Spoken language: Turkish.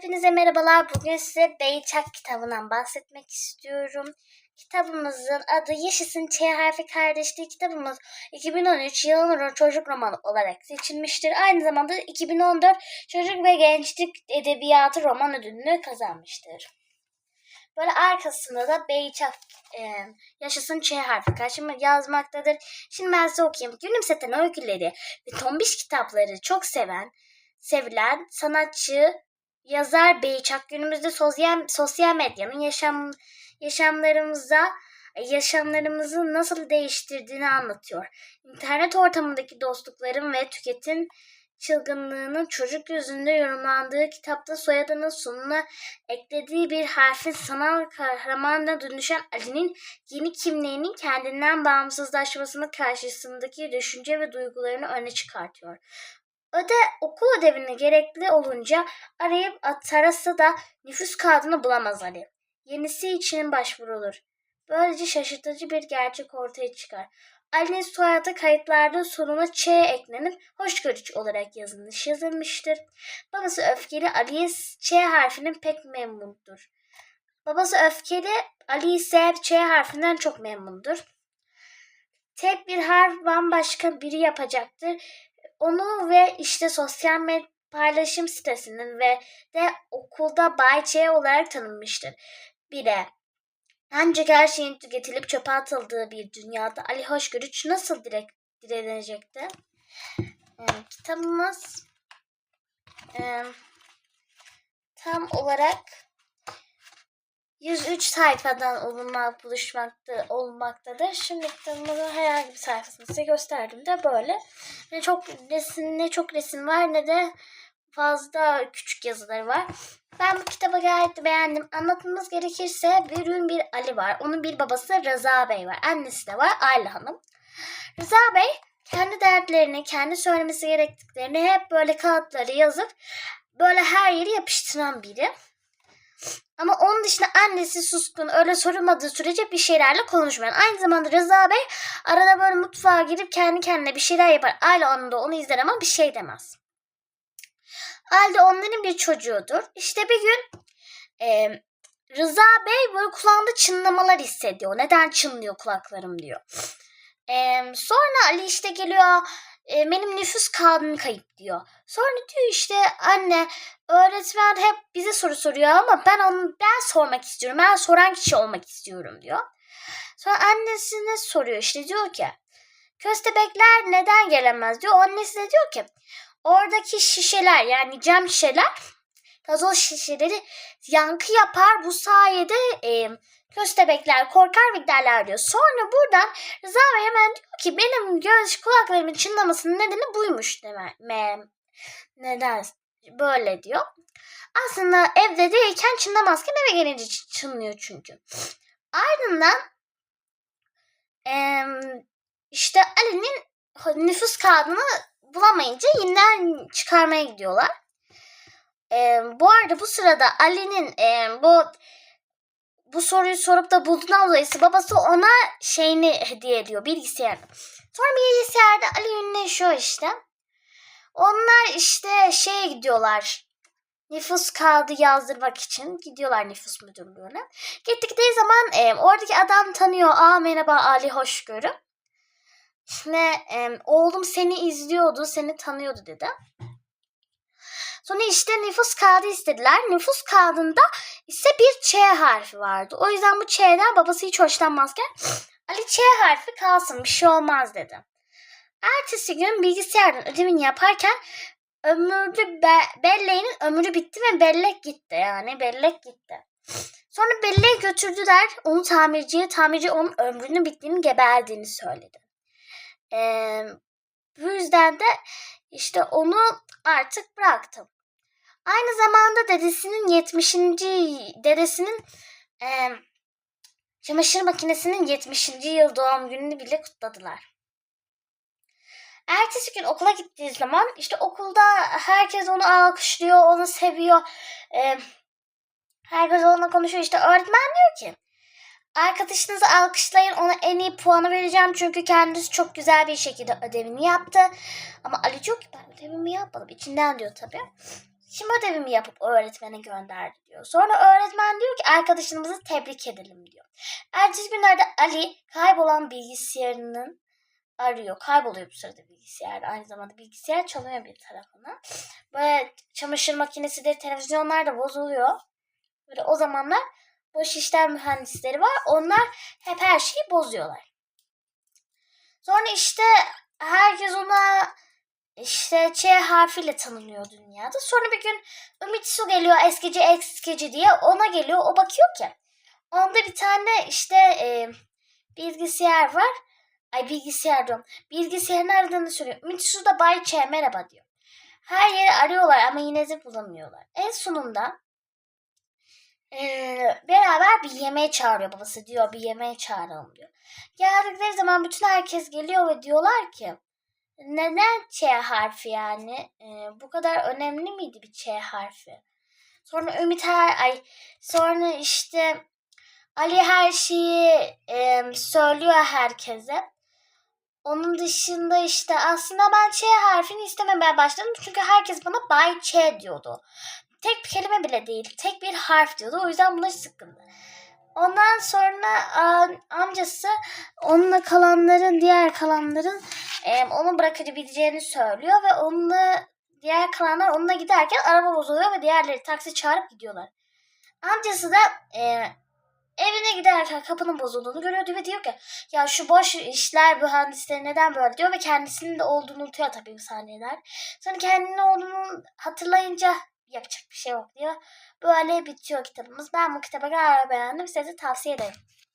Hepinize merhabalar. Bugün size Beyçak kitabından bahsetmek istiyorum. Kitabımızın adı Yaşasın Ç harfi kardeşliği kitabımız 2013 yılın çocuk romanı olarak seçilmiştir. Aynı zamanda 2014 çocuk ve gençlik edebiyatı roman ödülünü kazanmıştır. Böyle arkasında da Beyçak e, Yaşasın Ç harfi karşıma yazmaktadır. Şimdi ben size okuyayım. Gülümseten öyküleri ve tombiş kitapları çok seven, sevilen sanatçı yazar Beyçak günümüzde sosyal sosyal medyanın yaşam yaşamlarımıza yaşamlarımızı nasıl değiştirdiğini anlatıyor. İnternet ortamındaki dostlukların ve tüketim çılgınlığının çocuk yüzünde yorumlandığı kitapta soyadının sonuna eklediği bir harfin sanal kahramanına dönüşen Ali'nin yeni kimliğinin kendinden bağımsızlaşmasının karşısındaki düşünce ve duygularını öne çıkartıyor. Öde okul ödevini gerekli olunca arayıp atarası da nüfus kağıdını bulamaz Ali. Yenisi için başvurulur. Böylece şaşırtıcı bir gerçek ortaya çıkar. Ali'nin soyadı kayıtlarda sonuna Ç eklenip hoşgörüç olarak yazılmış yazılmıştır. Babası öfkeli Ali'ye Ç harfinin pek memnundur. Babası öfkeli Ali ise Ç harfinden çok memnundur. Tek bir harf bambaşka biri yapacaktır onu ve işte sosyal medya paylaşım sitesinin ve de okulda Bay Ç olarak tanınmıştır. Bire. Ancak her şeyin tüketilip çöpe atıldığı bir dünyada Ali Hoşgörüç nasıl direkt direnecekti? Ee, kitabımız e, tam olarak 103 sayfadan olunmak, buluşmakta, olmaktadır. Şimdi kitabımızın herhangi bir sayfasını size gösterdim de böyle. Ne çok resim, ne çok resim var ne de fazla küçük yazıları var. Ben bu kitabı gayet beğendim. Anlatmamız gerekirse bir ürün bir Ali var. Onun bir babası Rıza Bey var. Annesi de var Ayla Hanım. Rıza Bey kendi dertlerini, kendi söylemesi gerektiklerini hep böyle kağıtları yazıp böyle her yeri yapıştıran biri. Ama onun dışında annesi suskun öyle sorulmadığı sürece bir şeylerle konuşmuyor. Aynı zamanda Rıza Bey arada böyle mutfağa girip kendi kendine bir şeyler yapar. Ayla onun da onu izler ama bir şey demez. Ayla onların bir çocuğudur. İşte bir gün e, Rıza Bey böyle kulağında çınlamalar hissediyor. Neden çınlıyor kulaklarım diyor. E, sonra Ali işte geliyor e, benim nüfus kağıdım kayıp diyor. Sonra diyor işte anne öğretmen hep bize soru soruyor ama ben onu ben sormak istiyorum. Ben soran kişi olmak istiyorum diyor. Sonra annesine soruyor işte diyor ki köstebekler neden gelemez diyor. Annesi de diyor ki oradaki şişeler yani cam şişeler gazoz şişeleri yankı yapar. Bu sayede e, köstebekler korkar ve giderler diyor. Sonra buradan Rıza Bey hemen diyor ki benim göz kulaklarımın çınlamasının nedeni buymuş deme, me, neden böyle diyor. Aslında evde değilken çınlamazken eve gelince çınlıyor çünkü. Ardından e, işte Ali'nin nüfus kağıdını bulamayınca yeniden çıkarmaya gidiyorlar. E, bu arada bu sırada Ali'nin e, bu bu soruyu sorup da bulduğundan dolayı babası ona şeyini hediye ediyor bilgisayarını. Sonra bilgisayarda Ali ünleşiyor işte. Onlar işte şeye gidiyorlar. Nüfus kağıdı yazdırmak için gidiyorlar nüfus müdürlüğüne. Gittikleri zaman e, oradaki adam tanıyor. Aa merhaba Ali Hoşgörü. Ve e, oğlum seni izliyordu, seni tanıyordu dedi. Sonra işte nüfus kağıdı istediler. Nüfus kağıdında ise bir Ç harfi vardı. O yüzden bu Ç'den babası hiç hoşlanmazken Ali Ç harfi kalsın bir şey olmaz dedi. Ertesi gün bilgisayardan ödevini yaparken ömürlü be belleğinin ömrü bitti ve bellek gitti yani bellek gitti. Sonra belleği götürdüler onu tamirciye. Tamirci onun ömrünün bittiğini geberdiğini söyledi. Ee, bu yüzden de işte onu artık bıraktım. Aynı zamanda dedesinin 70. dedesinin e, çamaşır makinesinin 70. yıl doğum gününü bile kutladılar. Ertesi gün okula gittiği zaman işte okulda herkes onu alkışlıyor, onu seviyor. E, herkes onunla konuşuyor. İşte öğretmen diyor ki Arkadaşınızı alkışlayın ona en iyi puanı vereceğim çünkü kendisi çok güzel bir şekilde ödevini yaptı. Ama Ali ki ben ödevimi yapmadım. İçinden diyor tabii. Şimdi ödevimi yapıp öğretmene gönderdi diyor. Sonra öğretmen diyor ki arkadaşımızı tebrik edelim diyor. Ertesi günlerde Ali kaybolan bilgisayarının arıyor. Kayboluyor bu sırada bilgisayar. Aynı zamanda bilgisayar çalıyor bir tarafına. Böyle çamaşır makinesi de televizyonlar da bozuluyor. Böyle o zamanlar boş işler mühendisleri var. Onlar hep her şeyi bozuyorlar. Sonra işte herkes ona işte Ç harfiyle tanınıyor dünyada. Sonra bir gün Ümit Su geliyor eskici eskici diye ona geliyor. O bakıyor ki onda bir tane işte e, bilgisayar var. Ay bilgisayar diyorum. Bilgisayarın aradığını söylüyor. Ümit Su da Bay Ç merhaba diyor. Her yeri arıyorlar ama yine de bulamıyorlar. En sonunda e, beraber bir yemeğe çağırıyor babası diyor. Bir yemeğe çağıralım diyor. Geldikleri zaman bütün herkes geliyor ve diyorlar ki neden Ç harfi yani? Ee, bu kadar önemli miydi bir Ç harfi? Sonra Ümit her ay sonra işte Ali her şeyi e, söylüyor herkese. Onun dışında işte aslında ben Ç harfini istememeye başladım. Çünkü herkes bana Bay Ç diyordu. Tek bir kelime bile değil. Tek bir harf diyordu. O yüzden buna sıkıldı. Ondan sonra am- amcası onunla kalanların, diğer kalanların onu bırakabileceğini söylüyor ve onunla diğer kalanlar onunla giderken araba bozuluyor ve diğerleri taksi çağırıp gidiyorlar. Amcası da e, evine giderken kapının bozulduğunu görüyordu ve diyor ki ya şu boş işler mühendisleri neden böyle diyor ve kendisinin de olduğunu unutuyor tabii bu saniyeler. Sonra kendinin olduğunu hatırlayınca yapacak bir şey yok diyor. Böyle bitiyor kitabımız. Ben bu kitabı gayet beğendim. Size tavsiye ederim.